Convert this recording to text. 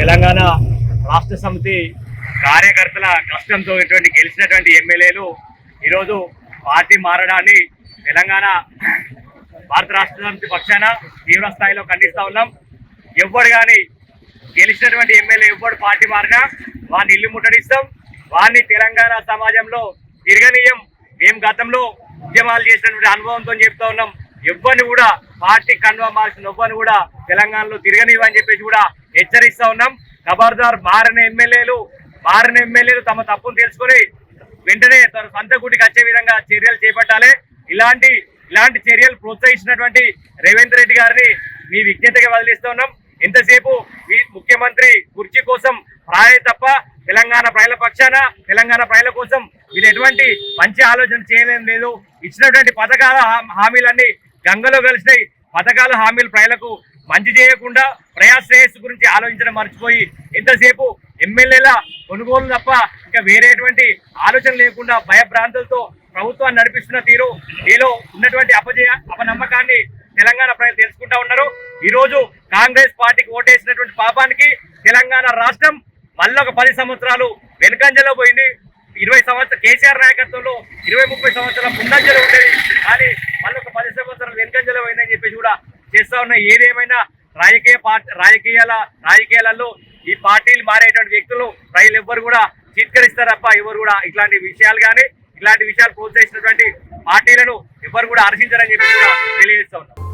తెలంగాణ రాష్ట్ర సమితి కార్యకర్తల కష్టంతో ఇటువంటి గెలిచినటువంటి ఎమ్మెల్యేలు ఈరోజు పార్టీ మారడాన్ని తెలంగాణ భారత రాష్ట్ర సమితి పక్షాన తీవ్ర స్థాయిలో ఖండిస్తూ ఉన్నాం. ఎవ్వడు కానీ గెలిచినటువంటి ఎమ్మెల్యే ఎవ్వడు పార్టీ మారినా వారిని ఇల్లు ముట్టడిస్తాం. వారిని తెలంగాణ సమాజంలో తిరగనీయం. మేము గతంలో ఉద్యమాలు చేసినటువంటి అనుభవంతో చెప్తా ఉన్నాం. ఎవ్వరిని కూడా పార్టీ కన్వా మార్చిన ఎవ్వరిని కూడా తెలంగాణలో తిరగనివ్వని చెప్పేసి కూడా హెచ్చరిస్తా ఉన్నాం. ఖబర్దార్ మారిన ఎమ్మెల్యేలు మారిన ఎమ్మెల్యేలు తమ తప్పును తెలుసుకొని వెంటనే తన సొంత గుడికి వచ్చే విధంగా చర్యలు చేపట్టాలి. ఇలాంటి ఇలాంటి చర్యలు ప్రోత్సహించినటువంటి రేవంత్ రెడ్డి గారిని మీ విజ్ఞతగా వదిలిస్తూ ఉన్నాం. ఎంతసేపు మీ ముఖ్యమంత్రి కుర్చీ కోసం ప్రాయ తప్ప తెలంగాణ ప్రజల పక్షాన తెలంగాణ ప్రజల కోసం మీరు ఎటువంటి మంచి ఆలోచన చేయలేం లేదు. ఇచ్చినటువంటి పథకాల హామీలన్నీ గంగలో కలిసినాయి పథకాల హామీలు ప్రజలకు మంచి చేయకుండా ప్రయాశ్రేయస్సు గురించి ఆలోచించడం మర్చిపోయి ఇంతసేపు ఎమ్మెల్యేల కొనుగోలు తప్ప ఇంకా వేరేటువంటి ఆలోచన లేకుండా భయభ్రాంతులతో ప్రభుత్వాన్ని నడిపిస్తున్న తీరు మీలో ఉన్నటువంటి అపజయ అపనమ్మకాన్ని తెలంగాణ ప్రజలు తెలుసుకుంటా ఉన్నారు. ఈరోజు కాంగ్రెస్ పార్టీకి ఓటేసినటువంటి పాపానికి తెలంగాణ రాష్ట్రం మళ్ళొక పది సంవత్సరాలు వెనుకంజలో పోయింది. ఇరవై సంవత్సరాలు కేసీఆర్ నాయకత్వంలో ఇరవై ముప్పై సంవత్సరాల ముందంజలో ఉండేది. కానీ మళ్ళీ ఒక పది సంవత్సరాలు వెనుకంజలో అయిందని చెప్పేసి కూడా చేస్తా ఉన్న. ఏదేమైనా రాజకీయ పార్టీ రాజకీయాల రాజకీయాలలో ఈ పార్టీలు మారేటువంటి వ్యక్తులు ప్రజలు ఎవ్వరు కూడా చిత్కరిస్తారప్ప. ఎవరు కూడా ఇట్లాంటి విషయాలు కానీ ఇలాంటి విషయాలు ప్రోత్సహించినటువంటి పార్టీలను ఎవరు కూడా హర్షించారని చెప్పి కూడా తెలియజేస్తా ఉన్నాం.